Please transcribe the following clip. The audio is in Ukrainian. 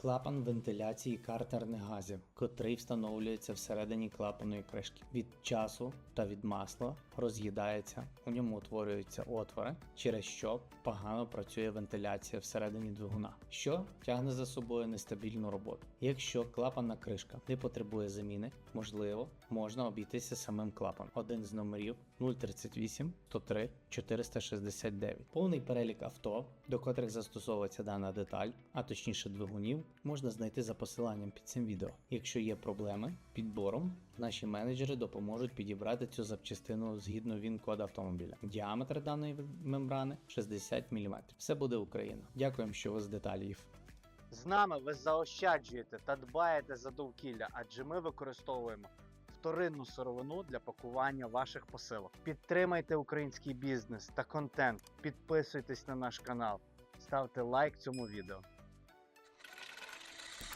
Клапан вентиляції картерних газів, котрий встановлюється всередині клапаної кришки. Від часу та від масла роз'їдається, у ньому утворюються отвори, через що погано працює вентиляція всередині двигуна, що тягне за собою нестабільну роботу. Якщо клапанна кришка не потребує заміни, можливо, можна обійтися самим клапаном. Один з номерів 038 103 469. Повний перелік авто, до котрих застосовується дана деталь, а точніше двигунів, можна знайти за посиланням під цим відео. Якщо є проблеми підбором, наші менеджери допоможуть підібрати цю запчастину згідно він-кода автомобіля. Діаметр даної мембрани 60 мм. Все буде Україна. Дякуємо, що ви з деталів. З нами ви заощаджуєте та дбаєте за довкілля, адже ми використовуємо вторинну сировину для пакування ваших посилок. Підтримайте український бізнес та контент, підписуйтесь на наш канал, ставте лайк цьому відео.